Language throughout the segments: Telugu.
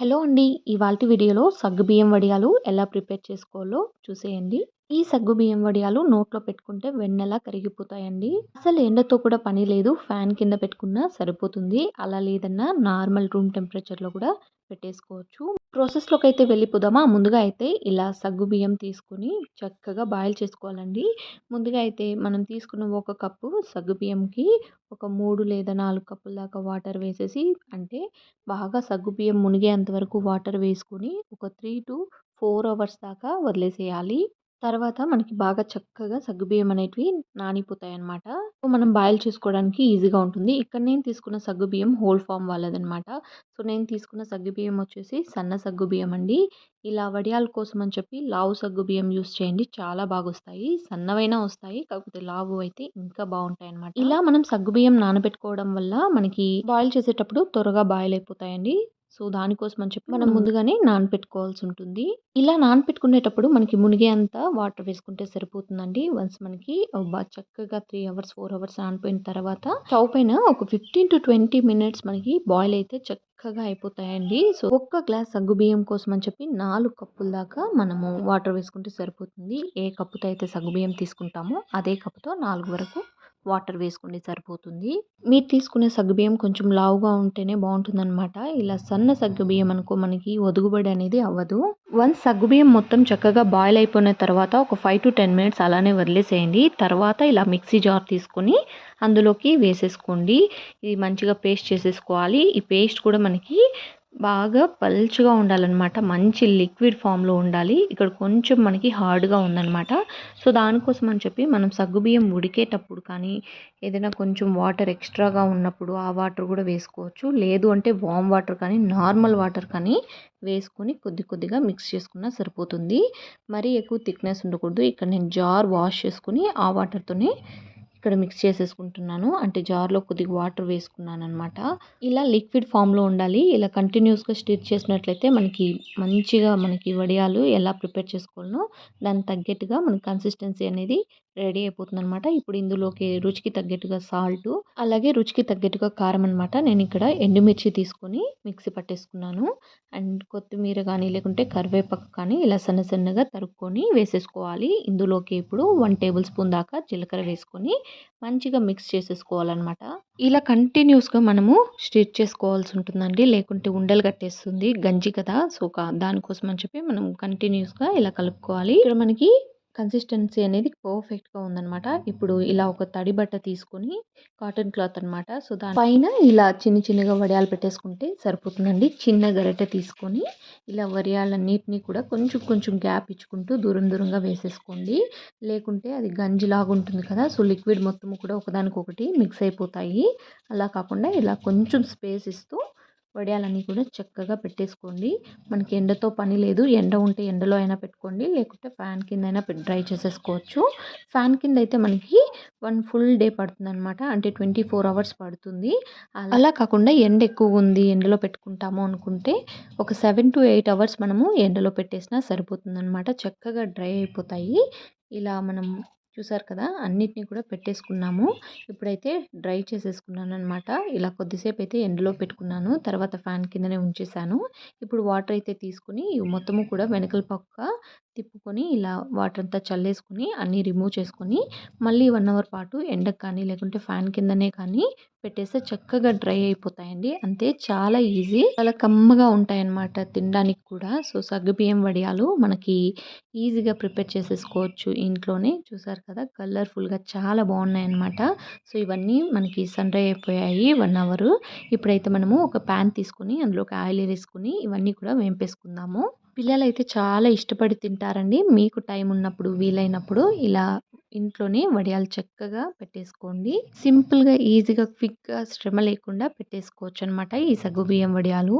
హలో అండి. ఇవాళ వీడియోలో సగ్గుబియ్యం వడియాలు ఎలా ప్రిపేర్ చేసుకోవాలో చూసేయండి. ఈ సగ్గుబియ్యం వడియాలు నోట్లో పెట్టుకుంటే వెన్నెలా కరిగిపోతాయండి. అసలు ఎండతో కూడా పని లేదు. ఫ్యాన్ కింద పెట్టుకున్నా సరిపోతుంది. అలా లేదన్నా నార్మల్ రూమ్ టెంపరేచర్లో కూడా పెట్టేసుకోవచ్చు. ప్రాసెస్లోకి అయితే వెళ్ళిపోదామా? ముందుగా అయితే ఇలా సగ్గు బియ్యం తీసుకుని చక్కగా బాయిల్ చేసుకోవాలండి. ముందుగా అయితే మనం తీసుకున్న ఒక కప్పు సగ్గు బియ్యంకి ఒక మూడు లేదా నాలుగు కప్పుల దాకా వాటర్ వేసేసి అంటే బాగా సగ్గు బియ్యం మునిగేంత వరకు వాటర్ వేసుకొని ఒక త్రీ టు ఫోర్ అవర్స్ దాకా వదిలేసేయాలి. తర్వాత మనకి బాగా చక్కగా సగ్గుబియ్యం అనేటివి నానిపోతాయి అన్నమాట సో మనం బాయిల్ చేసుకోవడానికి ఈజీగా ఉంటుంది. ఇక్కడ నేను తీసుకున్న సగ్గుబియ్యం హోల్ ఫామ్ వాళ్ళదనమాట సో నేను తీసుకున్న సగ్గుబియ్యం వచ్చేసి సన్న సగ్గుబియ్యం అండి ఇలా వడియాల కోసం అని చెప్పి లావు సగ్గుబియ్యం యూస్ చేయండి. చాలా బాగా వస్తాయి సన్నవైనా వస్తాయి. కాకపోతే లావు అయితే ఇంకా బాగుంటాయి అనమాట ఇలా మనం సగ్గుబియ్యం నానబెట్టుకోవడం వల్ల మనకి బాయిల్ చేసేటప్పుడు త్వరగా బాయిల్ అయిపోతాయండి. సో దానికోసం అని చెప్పి మనం ముందుగానే నానపెట్టుకోవాల్సి ఉంటుంది. ఇలా నానపెట్టుకునేటప్పుడు మనకి మునిగే అంత వాటర్ వేసుకుంటే సరిపోతుందండి. వన్స్ మనకి బాగా చక్కగా త్రీ అవర్స్ ఫోర్ అవర్స్ నానిపోయిన తర్వాత స్టవ్ పైన ఒక ఫిఫ్టీన్ టు ట్వంటీ మినిట్స్ మనకి బాయిల్ అయితే చక్కగా అయిపోతాయండి. సో ఒక్క గ్లాస్ సగ్గు బియ్యం కోసం అని చెప్పి నాలుగు కప్పుల దాకా మనము వాటర్ వేసుకుంటే సరిపోతుంది. ఏ కప్పుతో అయితే సగ్గు బియ్యం తీసుకుంటామో అదే కప్పుతో నాలుగు వరకు వాటర్ వేసుకోండి సరిపోతుంది. మీరు తీసుకునే సగ్గుబియ్యం కొంచెం లావుగా ఉంటేనే బాగుంటుందన్నమాట. ఇలా సన్న సగ్గుబియ్యం అనుకో మనకి ఒదుగుబడి అనేది అవ్వదు. వన్స్ సగ్గుబియ్యం మొత్తం చక్కగా బాయిల్ అయిపోయిన తర్వాత ఒక ఫైవ్ టు టెన్ మినిట్స్ అలానే వదిలేసేయండి. తర్వాత ఇలా మిక్సీ జార్ తీసుకొని అందులోకి వేసేసుకోండి. ఇది మంచిగా పేస్ట్ చేసేసుకోవాలి. ఈ పేస్ట్ కూడా మనకి బాగా పల్చగా ఉండాలన్నమాట. మంచి లిక్విడ్ ఫామ్లో ఉండాలి. ఇక్కడ కొంచెం మనకి హార్డ్గా ఉందన్నమాట. సో దానికోసం అని చెప్పి మనం సగ్గుబియ్యం ఉడికేటప్పుడు కానీ ఏదైనా కొంచెం వాటర్ ఎక్స్ట్రాగా ఉన్నప్పుడు ఆ వాటర్ కూడా వేసుకోవచ్చు. లేదు అంటే వామ్ వాటర్ కానీ నార్మల్ వాటర్ కానీ వేసుకొని కొద్ది కొద్దిగా మిక్స్ చేసుకున్నా సరిపోతుంది. మరీ ఎక్కువ థిక్నెస్ ఉండకూడదు. ఇక్కడ నేను జార్ వాష్ చేసుకుని ఆ వాటర్తోనే ఇక్కడ మిక్స్ చేసేసుకుంటున్నాను. అంటే జార్లో కొద్దిగా వాటర్ వేసుకున్నాను అనమాట ఇలా లిక్విడ్ ఫామ్లో ఉండాలి. ఇలా కంటిన్యూస్గా స్టిచ్ చేసినట్లయితే మనకి మంచిగా మనకి వడియాలు ఎలా ప్రిపేర్ చేసుకోవాలనో దానికి తగ్గట్టుగా మనకి కన్సిస్టెన్సీ అనేది రెడీ అయిపోతుంది అనమాట ఇప్పుడు ఇందులోకి రుచికి తగ్గట్టుగా సాల్ట్ అలాగే రుచికి తగ్గట్టుగా కారం అనమాట నేను ఇక్కడ ఎండుమిర్చి తీసుకొని మిక్సీ పట్టేసుకున్నాను. అండ్ కొత్తిమీర కానీ లేకుంటే కరివేపాకు కానీ ఇలా సన్న సన్నగా తరుక్కొని వేసేసుకోవాలి. ఇందులోకి ఇప్పుడు వన్ టేబుల్ స్పూన్ దాకా జీలకర్ర వేసుకొని మంచిగా మిక్స్ చేసేసుకోవాలన్నమాట. ఇలా కంటిన్యూస్గా మనము స్టిచ్ చేసుకోవాల్సి ఉంటుందండి. లేకుంటే ఉండలు కట్టేస్తుంది గంజి కదా. సో దానికోసం అని చెప్పి మనం కంటిన్యూస్గా ఇలా కలుపుకోవాలి. ఇక్కడ మనకి కన్సిస్టెన్సీ అనేది పర్ఫెక్ట్గా ఉందనమాట. ఇప్పుడు ఇలా ఒక తడి బట్ట తీసుకొని కాటన్ క్లాత్ అనమాట. సో దాని పైన ఇలా చిన్న చిన్నగా వడియాలు పెట్టేసుకుంటే సరిపోతుందండి. చిన్న గరిటె తీసుకొని ఇలా వడియాలన్నిటినీ కూడా కొంచెం కొంచెం గ్యాప్ ఇచ్చుకుంటూ దూరం దూరంగా వేసేసుకోండి. లేకుంటే అది గంజిలాగా ఉంటుంది కదా సో లిక్విడ్ మొత్తం కూడా ఒకదానికొకటి మిక్స్ అయిపోతాయి. అలా కాకుండా ఇలా కొంచెం స్పేస్ ఇస్తూ వడియాలన్నీ కూడా చక్కగా పెట్టేసుకోండి. మనకి ఎండతో పని లేదు. ఎండ ఉంటే ఎండలో అయినా పెట్టుకోండి. లేకుంటే ఫ్యాన్ కింద అయినా డ్రై చేసేసుకోవచ్చు. ఫ్యాన్ కింద అయితే మనకి వన్ ఫుల్ డే పడుతుంది అనమాట అంటే ట్వంటీ ఫోర్ అవర్స్ పడుతుంది. అలా కాకుండా ఎండ ఎక్కువ ఉంది ఎండలో పెట్టుకుంటాము అనుకుంటే ఒక సెవెన్ టు ఎయిట్ అవర్స్ మనము ఎండలో పెట్టేసినా సరిపోతుంది అనమాట చక్కగా డ్రై అయిపోతాయి. ఇలా మనం చూసారు కదా! అన్నిటినీ కూడా పెట్టేసుకున్నాము. ఇప్పుడైతే డ్రై చేసేసుకున్నాను అనమాట ఇలా కొద్దిసేపు అయితే ఎండలో పెట్టుకున్నాను. తర్వాత ఫ్యాన్ కిందనే ఉంచేసాను. ఇప్పుడు వాటర్ అయితే తీసుకుని మొత్తము కూడా వెనకల పక్క తిప్పుకొని ఇలా వాటర్ అంతా చల్లేసుకొని అన్నీ రిమూవ్ చేసుకొని మళ్ళీ వన్ అవర్ పాటు ఎండకు కానీ లేకుంటే ఫ్యాన్ కిందనే కానీ పెట్టేస్తే చక్కగా డ్రై అయిపోతాయండి. అంతే చాలా ఈజీ. చాలా కమ్మగా ఉంటాయన్నమాట తినడానికి కూడా. సో సగ్గుబియ్యం వడియాలు మనకి ఈజీగా ప్రిపేర్ చేసేసుకోవచ్చు ఇంట్లోనే. చూసారు కదా కలర్ఫుల్గా చాలా బాగున్నాయి అన్నమాట సో ఇవన్నీ మనకి సన్ డ్రై అయిపోయాయి వన్ అవర్. ఇప్పుడైతే మనము ఒక ప్యాన్ తీసుకుని ఒక ఆయిల్ వేసుకుని ఇవన్నీ కూడా వేంపేసుకుందాము. పిల్లలైతే చాలా ఇష్టపడి తింటారండి. మీకు టైం ఉన్నప్పుడు వీలైనప్పుడు ఇలా ఇంట్లోనే వడియాలు చక్కగా పెట్టేసుకోండి. సింపుల్గా ఈజీగా క్విక్గా శ్రమ లేకుండా పెట్టేసుకోవచ్చు అనమాట ఈ సగ్గుబియ్యం వడియాలు.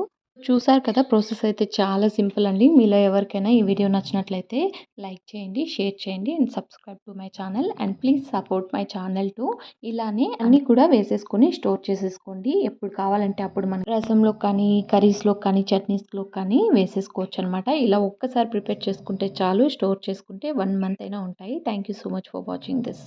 చూసారు కదా ప్రాసెస్ అయితే చాలా సింపుల్ అండి. మీలో ఎవరికైనా ఈ వీడియో నచ్చినట్లయితే లైక్ చేయండి షేర్ చేయండి and subscribe to my channel. And please support my channel to ఇలానే అన్నీ కూడా వేసేసుకొని స్టోర్ చేసేసుకోండి. ఎప్పుడు కావాలంటే అప్పుడు మనం రసంలో కానీ కర్రీస్లో కానీ చట్నీస్లో కానీ వేసేసుకోవచ్చు అనమాట ఇలా ఒక్కసారి ప్రిపేర్ చేసుకుంటే చాలు స్టోర్ చేసుకుంటే వన్ మంత్ అయినా ఉంటాయి. Thank you so much for watching this.